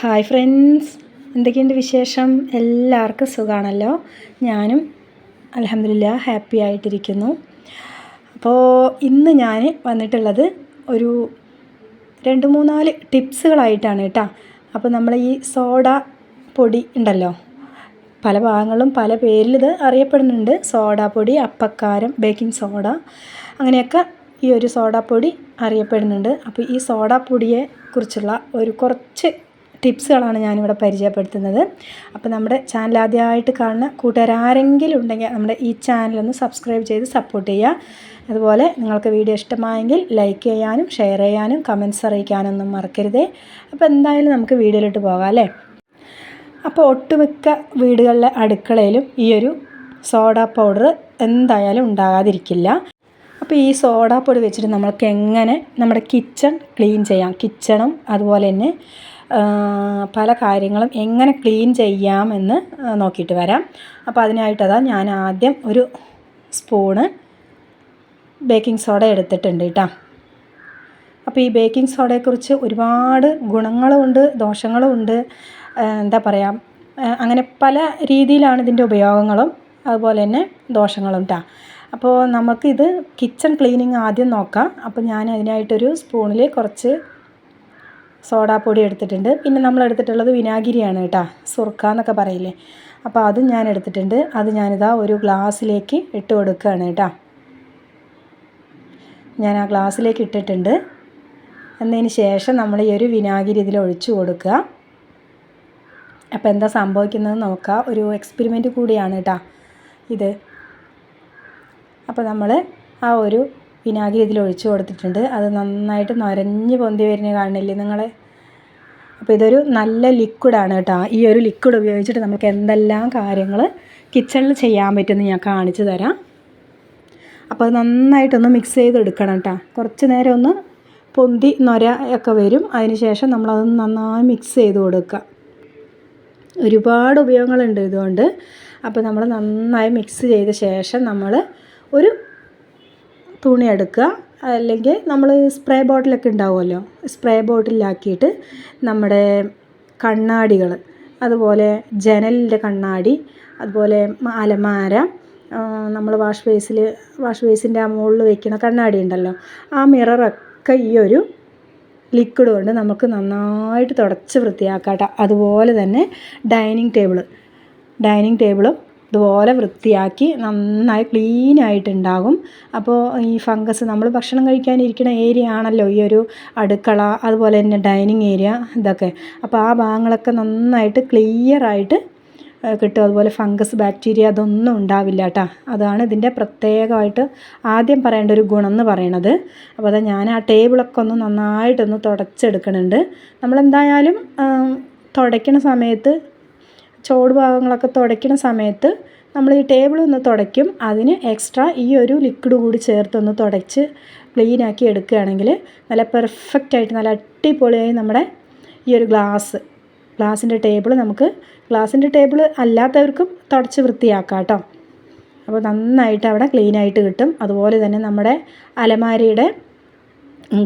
Hi friends എന്തൊക്കെയുണ്ട് വിശേഷം? എല്ലാവർക്കും സുഖമാണല്ലോ ഞാനും അലഹമില്ല ഹാപ്പി ആയിട്ടിരിക്കുന്നു. അപ്പോൾ ഇന്ന് ഞാൻ വന്നിട്ടുള്ളത് ഒരു രണ്ട് മൂന്നാൽ ടിപ്സുകളായിട്ടാണ് കേട്ടോ. അപ്പോൾ നമ്മൾ ഈ സോഡ പൊടി ഉണ്ടല്ലോ. പല ഭാഗങ്ങളും പല പേരിൽ ഇത് അറിയപ്പെടുന്നുണ്ട്. സോഡ പൊടി അപ്പക്കാരം ബേക്കിംഗ് സോഡ അങ്ങനെയൊക്കെ ഈ ഒരു സോഡാപ്പൊടി അറിയപ്പെടുന്നുണ്ട്. അപ്പോൾ ഈ സോഡാപ്പൊടിയെ കുറിച്ചുള്ള ഒരു കുറച്ച് ടിപ്സുകളാണ് ഞാനിവിടെ പരിചയപ്പെടുത്തുന്നത്. അപ്പോൾ നമ്മുടെ ചാനൽ ആദ്യമായിട്ട് കാണുന്ന കൂട്ടുകാരാരെങ്കിലും ഉണ്ടെങ്കിൽ നമ്മുടെ ഈ ചാനലൊന്ന് സബ്സ്ക്രൈബ് ചെയ്ത് സപ്പോർട്ട് ചെയ്യുക. അതുപോലെ നിങ്ങൾക്ക് വീഡിയോ ഇഷ്ടമായെങ്കിൽ ലൈക്ക് ചെയ്യാനും ഷെയർ ചെയ്യാനും കമൻസ് അറിയിക്കാനൊന്നും മറക്കരുതേ. അപ്പോൾ എന്തായാലും നമുക്ക് വീഡിയോയിലോട്ട് പോകാം അല്ലേ? അപ്പോൾ ഒട്ടുമിക്ക വീടുകളിലെ അടുക്കളയിലും ഈ ഒരു സോഡ പൗഡർ എന്തായാലും ഉണ്ടാകാതിരിക്കില്ല. അപ്പോൾ ഈ സോഡ പൊടി വെച്ചിട്ട് നമ്മൾക്ക് എങ്ങനെ നമ്മുടെ കിച്ചൺ ക്ലീൻ ചെയ്യാം. കിച്ചണും അതുപോലെ തന്നെ പല കാര്യങ്ങളും എങ്ങനെ ക്ലീൻ ചെയ്യാമെന്ന് നോക്കിയിട്ട് വരാം. അപ്പോൾ അതിനായിട്ടതാ ഞാൻ ആദ്യം ഒരു സ്പൂണ് ബേക്കിംഗ് സോഡ എടുത്തിട്ടുണ്ട് കേട്ടോ അപ്പോൾ ഈ ബേക്കിംഗ് സോഡയെക്കുറിച്ച് ഒരുപാട് ഗുണങ്ങളുമുണ്ട് ദോഷങ്ങളുമുണ്ട് എന്താ പറയുക അങ്ങനെ പല രീതിയിലാണ് ഇതിന്റെ ഉപയോഗങ്ങളും അതുപോലെ തന്നെ ദോഷങ്ങളും കേട്ടോ അപ്പോൾ നമുക്കിത് കിച്ചൺ ക്ലീനിങ് ആദ്യം നോക്കാം. അപ്പോൾ ഞാൻ അതിനായിട്ടൊരു സ്പൂണിൽ കുറച്ച് സോഡാപ്പൊടി എടുത്തിട്ടുണ്ട്. പിന്നെ നമ്മൾ എടുത്തിട്ടുള്ളത് വിനാഗിരിയാണ് കേട്ടോ സുർക്ക എന്നൊക്കെ പറയില്ലേ. അപ്പോൾ അതും ഞാൻ എടുത്തിട്ടുണ്ട്. അത് ഞാനിതാ ഒരു ഗ്ലാസ്സിലേക്ക് ഇട്ട് കൊടുക്കുകയാണ് കേട്ടോ. ഞാൻ ആ ഗ്ലാസ്സിലേക്ക് ഇട്ടിട്ടുണ്ട്. എന്നതിന് ശേഷം നമ്മൾ ഈ ഒരു വിനാഗിരി ഇതിൽ ഒഴിച്ചു കൊടുക്കുക. അപ്പോൾ എന്താ സംഭവിക്കുന്നത് നോക്കാം. ഒരു എക്സ്പെരിമെന്റ് കൂടിയാണ് കേട്ടോ ഇത്. അപ്പോൾ നമ്മൾ ആ ഒരു വിനാഗിരി ഇതിൽ ഒഴിച്ചു കൊടുത്തിട്ടുണ്ട്. അത് നന്നായിട്ട് നൊരഞ്ഞ് പൊന്തി വരുന്ന കാണുന്നില്ലേ നിങ്ങൾ അപ്പോൾ ഇതൊരു നല്ല ലിക്വിഡാണ് കേട്ടോ. ഈ ഒരു ലിക്വിഡ് ഉപയോഗിച്ചിട്ട് നമുക്ക് എന്തെല്ലാം കാര്യങ്ങൾ കിച്ചണിൽ ചെയ്യാൻ പറ്റുമെന്ന് ഞാൻ കാണിച്ചു തരാം. അപ്പോൾ അത് നന്നായിട്ടൊന്ന് മിക്സ് ചെയ്തെടുക്കണം കേട്ടോ. കുറച്ച് നേരം ഒന്ന് പൊന്തി നൊര ഒക്കെ വരും. അതിന് ശേഷം നമ്മളത് നന്നായി മിക്സ് ചെയ്ത് കൊടുക്കുക. ഒരുപാട് ഉപയോഗങ്ങളുണ്ട് ഇതുകൊണ്ട്. അപ്പോൾ നമ്മൾ നന്നായി മിക്സ് ചെയ്ത ശേഷം നമ്മൾ ഒരു തുണി എടുക്കുക. അല്ലെങ്കിൽ നമ്മൾ സ്പ്രേ ബോട്ടിലൊക്കെ ഉണ്ടാവുമല്ലോ. സ്പ്രേ ബോട്ടിലാക്കിയിട്ട് നമ്മുടെ കണ്ണാടികൾ അതുപോലെ ജനലിന്റെ കണ്ണാടി അതുപോലെ അലമാര നമ്മൾ വാഷ് ബേസിൽ വാഷ് ബേസിന്റെ ആ മുകളിൽ വെക്കുന്ന കണ്ണാടി ഉണ്ടല്ലോ. ആ മിററൊക്കെ ഈ ഒരു ലിക്വിഡ് കൊണ്ട് നമുക്ക് നന്നായിട്ട് തുടച്ച് വൃത്തിയാക്കാം അതുപോലെ തന്നെ ഡൈനിങ് ടേബിൾ ഡൈനിങ് ടേബിളും ഇതുപോലെ വൃത്തിയാക്കി നന്നായി ക്ലീൻ ആയിട്ടുണ്ടാകും. അപ്പോൾ ഈ ഫംഗസ് നമ്മൾ ഭക്ഷണം കഴിക്കാനിരിക്കുന്ന ഏരിയ ആണല്ലോ ഈ ഒരു അടുക്കള അതുപോലെ തന്നെ ഡൈനിങ് ഏരിയ ഇതൊക്കെ. അപ്പോൾ ആ ഭാഗങ്ങളൊക്കെ നന്നായിട്ട് ക്ലിയറായിട്ട് കിട്ടും. അതുപോലെ ഫംഗസ് ബാക്ടീരിയ അതൊന്നും ഉണ്ടാവില്ല കേട്ടോ അതാണ് ഇതിന്റെ പ്രത്യേകമായിട്ട് ആദ്യം പറയേണ്ട ഒരു ഗുണം എന്ന് പറയണത്. അപ്പോൾ അതാ ഞാൻ ആ ടേബിളൊക്കെ ഒന്ന് നന്നായിട്ടൊന്ന് തുടച്ചെടുക്കണുണ്ട്. നമ്മളെന്തായാലും തുടയ്ക്കണ സമയത്ത് ചോട് ഭാഗങ്ങളൊക്കെ തുടയ്ക്കുന്ന സമയത്ത് നമ്മൾ ഈ ടേബിൾ ഒന്ന് തുടയ്ക്കും. അതിന് എക്സ്ട്രാ ഈ ഒരു ലിക്വിഡ് കൂടി ചേർത്തൊന്ന് തുടച്ച് ക്ലീനാക്കി എടുക്കുകയാണെങ്കിൽ നല്ല പെർഫെക്റ്റ് ആയിട്ട് നല്ല അടിപൊളിയായി നമ്മുടെ ഈ ഒരു ഗ്ലാസ് ഗ്ലാസിന്റെ ടേബിൾ നമുക്ക് ഗ്ലാസിന്റെ ടേബിൾ അല്ലാത്തവർക്കും തുടച്ച് വൃത്തിയാക്കാം കേട്ടോ അപ്പോൾ നന്നായിട്ട് അവിടെ ക്ലീനായിട്ട് കിട്ടും. അതുപോലെ തന്നെ നമ്മുടെ അലമാരിയുടെ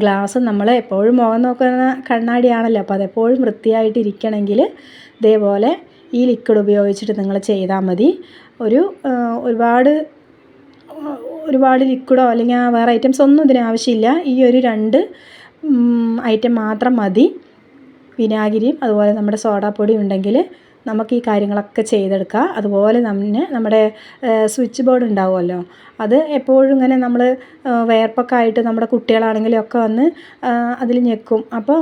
ഗ്ലാസ് നമ്മൾ എപ്പോഴും മുഖം നോക്കുന്ന കണ്ണാടിയാണല്ലോ. അപ്പോൾ അതെപ്പോഴും വൃത്തിയായിട്ടിരിക്കണമെങ്കിൽ ഇതേപോലെ ഈ ലിക്വിഡ് ഉപയോഗിച്ചിട്ട് നിങ്ങൾ ചെയ്താൽ മതി. ഒരു ഒരുപാട് ഒരുപാട് ലിക്വിഡോ അല്ലെങ്കിൽ ആ വേറെ ഐറ്റംസ് ഒന്നും ഇതിന് ആവശ്യമില്ല. ഈ ഒരു രണ്ട് ഐറ്റം മാത്രം മതി. വിനാഗിരിയും അതുപോലെ നമ്മുടെ സോഡാപ്പൊടി ഉണ്ടെങ്കിൽ നമുക്ക് ഈ കാര്യങ്ങളൊക്കെ ചെയ്തെടുക്കാം അതുപോലെ തന്നെ നമ്മുടെ സ്വിച്ച് ബോർഡ് ഉണ്ടാവുമല്ലോ. അത് എപ്പോഴും ഇങ്ങനെ നമ്മൾ വേർപ്പൊക്കെ ആയിട്ട് നമ്മുടെ കുട്ടികളാണെങ്കിലും ഒക്കെ വന്ന് അതിൽ ഞെക്കും. അപ്പോൾ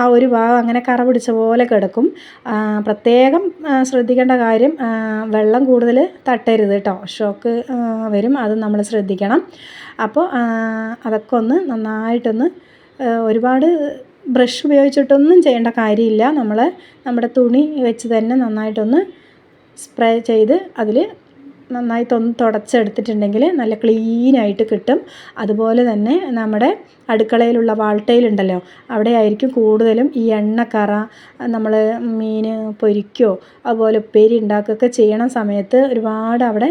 ആ ഒരു ഭാഗം അങ്ങനെ കറ പിടിച്ച പോലെ കിടക്കും. പ്രത്യേകം ശ്രദ്ധിക്കേണ്ട കാര്യം വെള്ളം കൂടുതൽ തട്ടരുത് കേട്ടോ. ഷോക്ക് വരും. അത് നമ്മൾ ശ്രദ്ധിക്കണം. അപ്പോൾ അതൊക്കെ ഒന്ന് നന്നായിട്ടൊന്ന് ഒരുപാട് ബ്രഷ് ഉപയോഗിച്ചിട്ടൊന്നും ചെയ്യേണ്ട കാര്യമില്ല. നമ്മൾ നമ്മുടെ തുണി വെച്ച് തന്നെ നന്നായിട്ടൊന്ന് സ്പ്രേ ചെയ്ത് അതിൽ നന്നായി തൊന്ന് തുടച്ചെടുത്തിട്ടുണ്ടെങ്കിൽ നല്ല ക്ലീനായിട്ട് കിട്ടും. അതുപോലെ തന്നെ നമ്മുടെ അടുക്കളയിലുള്ള വാൾട്ടയിലുണ്ടല്ലോ അവിടെ ആയിരിക്കും കൂടുതലും ഈ എണ്ണക്കറ നമ്മൾ മീൻ പൊരിക്കോ അതുപോലെ ഉപ്പേരി ഉണ്ടാക്കുകയൊക്കെ ചെയ്യണ സമയത്ത് ഒരുപാട് അവിടെ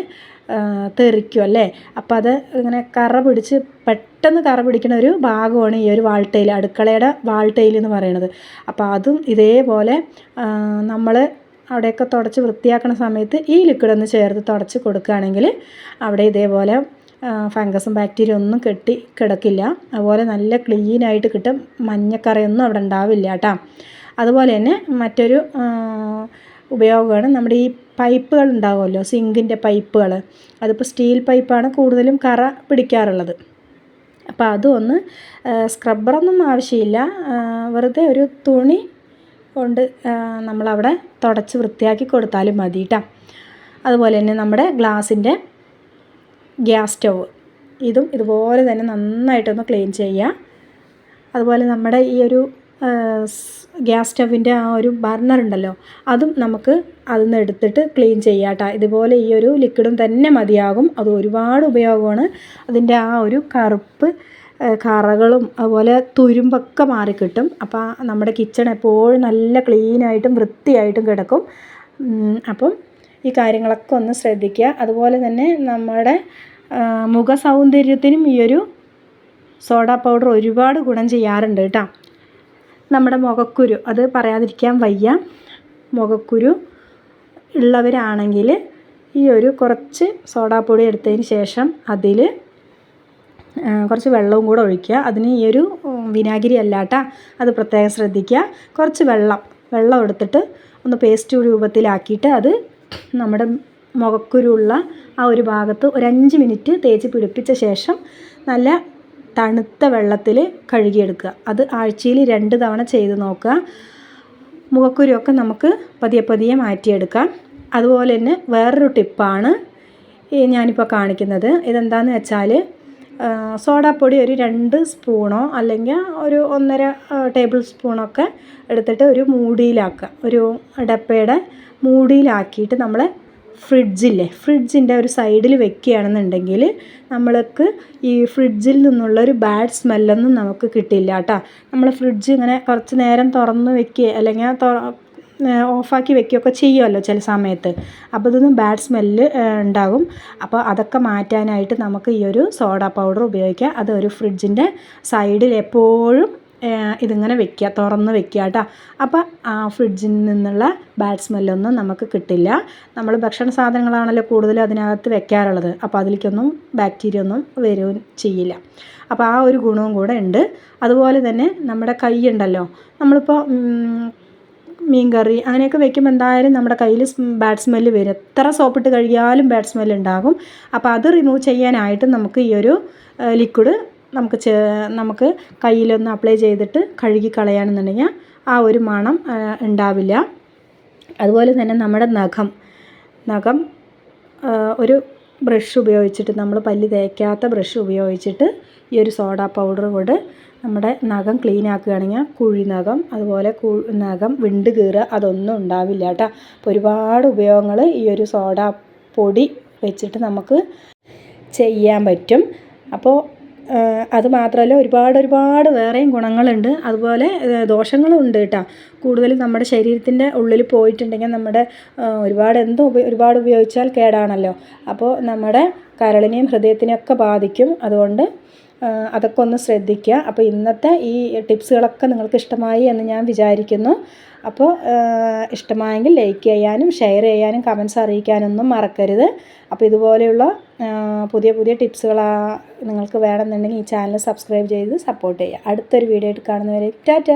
തെറിക്കും അല്ലേ? അപ്പം അത് ഇങ്ങനെ കറ പിടിച്ച് പെട്ടെന്ന് കറ പിടിക്കുന്ന ഒരു ഭാഗമാണ് ഈ ഒരു വാൾട്ടയിൽ അടുക്കളയുടെ വാൾട്ടയിൽ എന്ന് പറയുന്നത് അപ്പോൾ അതും ഇതേപോലെ നമ്മൾ അവിടെയൊക്കെ തുടച്ച് വൃത്തിയാക്കുന്ന സമയത്ത് ഈ ലിക്വിഡ് ഒന്ന് ചേർത്ത് തുടച്ച് കൊടുക്കുകയാണെങ്കിൽ അവിടെ ഇതേപോലെ ഫംഗസും ബാക്ടീരിയ ഒന്നും കെട്ടി കിടക്കില്ല. അതുപോലെ നല്ല ക്ലീനായിട്ട് കിട്ടും. മഞ്ഞക്കറയൊന്നും അവിടെ ഉണ്ടാവില്ല കേട്ടോ. അതുപോലെ തന്നെ മറ്റൊരു ഉപയോഗമാണ്. നമ്മുടെ ഈ പൈപ്പുകൾ ഉണ്ടാകുമല്ലോ സിങ്കിന്റെ പൈപ്പുകൾ അതിപ്പോൾ സ്റ്റീൽ പൈപ്പാണ് കൂടുതലും കറ പിടിക്കാറുള്ളത്. അപ്പോൾ അതൊന്ന് സ്ക്രബ്ബറൊന്നും ആവശ്യമില്ല. വെറുതെ ഒരു തുണി കൊണ്ട് നമ്മളവിടെ തുടച്ച് വൃത്തിയാക്കി കൊടുത്താലും മതി കേട്ടോ അതുപോലെ തന്നെ നമ്മുടെ ഗ്ലാസിന്റെ ഗ്യാസ് സ്റ്റവ്. ഇതും ഇതുപോലെ തന്നെ നന്നായിട്ടൊന്ന് ക്ലീൻ ചെയ്യുക. അതുപോലെ നമ്മുടെ ഈ ഒരു ഗ്യാസ് സ്റ്റവിന്റെ ആ ഒരു ബർണർ ഉണ്ടല്ലോ അതും നമുക്ക് അതിൽ നിന്ന് എടുത്തിട്ട് ക്ലീൻ ചെയ്യാം ഇതുപോലെ ഈ ഒരു ലിക്വിഡും തന്നെ മതിയാകും. അത് ഒരുപാട് ഉപയോഗമാണ്. അതിന്റെ ആ ഒരു കറുപ്പ് കറകളും അതുപോലെ തുരുമ്പൊക്കെ മാറിക്കിട്ടും. അപ്പോൾ നമ്മുടെ കിച്ചൺ എപ്പോഴും നല്ല ക്ലീനായിട്ടും വൃത്തിയായിട്ടും കിടക്കും. അപ്പം ഈ കാര്യങ്ങളൊക്കെ ഒന്ന് ശ്രദ്ധിക്കുക. അതുപോലെ തന്നെ നമ്മുടെ മുഖ സൗന്ദര്യത്തിനും ഈ ഒരു സോഡ പൗഡർ ഒരുപാട് ഗുണം ചെയ്യാറുണ്ട് കേട്ടോ. നമ്മുടെ മുഖക്കുരു അത് പറയാതിരിക്കാൻ വയ്യ. മുഖക്കുരു ഉള്ളവരാണെങ്കിൽ ഈ ഒരു കുറച്ച് സോഡാപ്പൊടി എടുത്തതിന് ശേഷം അതിൽ കുറച്ച് വെള്ളവും കൂടെ ഒഴിക്കുക. അതിന് ഈ ഒരു വിനാഗിരി അല്ലാട്ട അത് പ്രത്യേകം ശ്രദ്ധിക്കുക. കുറച്ച് വെള്ളം വെള്ളം എടുത്തിട്ട് ഒന്ന് പേസ്റ്റ് രൂപത്തിലാക്കിയിട്ട് അത് നമ്മുടെ മുഖക്കുരുള്ള ആ ഒരു ഭാഗത്ത് ഒരു അഞ്ച് മിനിറ്റ് തേച്ച് പിടിപ്പിച്ച ശേഷം നല്ല തണുത്ത വെള്ളത്തിൽ കഴുകിയെടുക്കുക. അത് ആഴ്ചയിൽ രണ്ട് തവണ ചെയ്ത് നോക്കുക. മുഖക്കുരുമൊക്കെ നമുക്ക് പതിയെ പതിയെ മാറ്റിയെടുക്കാം. അതുപോലെ തന്നെ വേറൊരു ടിപ്പാണ് ഞാനിപ്പോൾ കാണിക്കുന്നത്. ഇതെന്താണെന്ന് വെച്ചാൽ സോഡാപ്പൊടി ഒരു രണ്ട് സ്പൂണോ അല്ലെങ്കിൽ ഒരു ഒന്നര ടേബിൾ സ്പൂണൊക്കെ എടുത്തിട്ട് ഒരു മൂടിയിലാക്കുക. ഒരു ഡപ്പയുടെ മൂടിയിലാക്കിയിട്ട് നമ്മൾ ഫ്രിഡ്ജില്ലേ? ഫ്രിഡ്ജിന്റെ ഒരു സൈഡിൽ വെക്കുകയാണെന്നുണ്ടെങ്കിൽ നമ്മൾക്ക് ഈ ഫ്രിഡ്ജിൽ നിന്നുള്ള ഒരു ബാഡ് സ്മെല്ലൊന്നും നമുക്ക് കിട്ടില്ല കേട്ടോ. നമ്മൾ ഫ്രിഡ്ജ് ഇങ്ങനെ കുറച്ച് നേരം തുറന്ന് വെക്കുക അല്ലെങ്കിൽ ഓഫാക്കി വെക്കുകയൊക്കെ ചെയ്യുമല്ലോ ചില സമയത്ത്. അപ്പോൾ ഇതൊന്നും ബാഡ് സ്മെല്ല് ഉണ്ടാകും. അപ്പോൾ അതൊക്കെ മാറ്റാനായിട്ട് നമുക്ക് ഈ ഒരു സോഡ പൗഡർ ഉപയോഗിക്കാം. അത് ഒരു ഫ്രിഡ്ജിന്റെ സൈഡിൽ എപ്പോഴും ഇതിങ്ങനെ വെക്കുക തുറന്ന് വെക്കുക കേട്ടോ അപ്പോൾ ആ ഫ്രിഡ്ജിൽ നിന്നുള്ള ബാഡ് സ്മെല്ലൊന്നും നമുക്ക് കിട്ടില്ല. നമ്മൾ ഭക്ഷണ സാധനങ്ങളാണല്ലോ കൂടുതലും അതിനകത്ത് വെക്കാറുള്ളത്. അപ്പോൾ അതിലേക്കൊന്നും ബാക്ടീരിയ ഒന്നും വരികയും ചെയ്യില്ല. അപ്പോൾ ആ ഒരു ഗുണവും കൂടെ ഉണ്ട് അതുപോലെ തന്നെ നമ്മുടെ കൈ ഉണ്ടല്ലോ നമ്മളിപ്പോൾ മീൻ കറി അങ്ങനെയൊക്കെ വെക്കുമ്പോൾ എന്തായാലും നമ്മുടെ കയ്യിൽ ബാഡ് സ്മെല്ല് വരും. എത്ര സോപ്പിട്ട് കഴുകിയാലും ബാഡ് സ്മെല്ല് ഉണ്ടാകും അപ്പോൾ അത് റിമൂവ് ചെയ്യാനായിട്ട് നമുക്ക് ഈ ഒരു ലിക്വിഡ് നമുക്ക് നമുക്ക് കയ്യിലൊന്ന് അപ്ലൈ ചെയ്തിട്ട് കഴുകി കളയാണെന്നുണ്ടെങ്കിൽ ആ ഒരു മണം ഉണ്ടാവില്ല. അതുപോലെ തന്നെ നമ്മുടെ നഖം. നഖം ഒരു ബ്രഷ് ഉപയോഗിച്ചിട്ട് നമ്മൾ പല്ല് തേക്കാത്ത ബ്രഷ് ഉപയോഗിച്ചിട്ട് ഈ ഒരു സോഡ പൗഡർ കൊണ്ട് നമ്മുടെ നഖം ക്ലീൻ ആക്കുകയാണെങ്കിൽ കുഴി നഖം അതുപോലെ നഖം വിണ്ട് കീറുക അതൊന്നും ഉണ്ടാവില്ല കേട്ടോ. അപ്പോൾ ഒരുപാട് ഉപയോഗങ്ങൾ ഈ ഒരു സോഡ പൊടി വെച്ചിട്ട് നമുക്ക് ചെയ്യാൻ പറ്റും. അപ്പോൾ അത് മാത്രമല്ല ഒരുപാട് ഒരുപാട് വേറെയും ഗുണങ്ങളുണ്ട്. അതുപോലെ ദോഷങ്ങളും ഉണ്ട് കേട്ടോ. കൂടുതലും നമ്മുടെ ശരീരത്തിന്റെ ഉള്ളിൽ പോയിട്ടുണ്ടെങ്കിൽ നമ്മുടെ ഒരുപാട് എന്തോ ഒരുപാട് ഉപയോഗിച്ചാൽ കേടാണല്ലോ. അപ്പോൾ നമ്മുടെ കരളിനെയും ഹൃദയത്തിനെയൊക്കെ ബാധിക്കും. അതുകൊണ്ട് അതൊക്കെ ഒന്ന് ശ്രദ്ധിക്കുക. അപ്പോൾ ഇന്നത്തെ ഈ ടിപ്സുകളൊക്കെ നിങ്ങൾക്ക് ഇഷ്ടമായി എന്ന് ഞാൻ വിചാരിക്കുന്നു. അപ്പോൾ ഇഷ്ടമായെങ്കിൽ ലൈക്ക് ചെയ്യാനും ഷെയർ ചെയ്യാനും കമൻസ് അറിയിക്കാനൊന്നും മറക്കരുത്. അപ്പോൾ ഇതുപോലെയുള്ള പുതിയ പുതിയ ടിപ്സുകൾ നിങ്ങൾക്ക് വേണമെന്നുണ്ടെങ്കിൽ ഈ ചാനൽ സബ്സ്ക്രൈബ് ചെയ്ത് സപ്പോർട്ട് ചെയ്യുക. അടുത്തൊരു വീഡിയോ ആയിട്ട് കാണുന്നവരെ ടാറ്റ!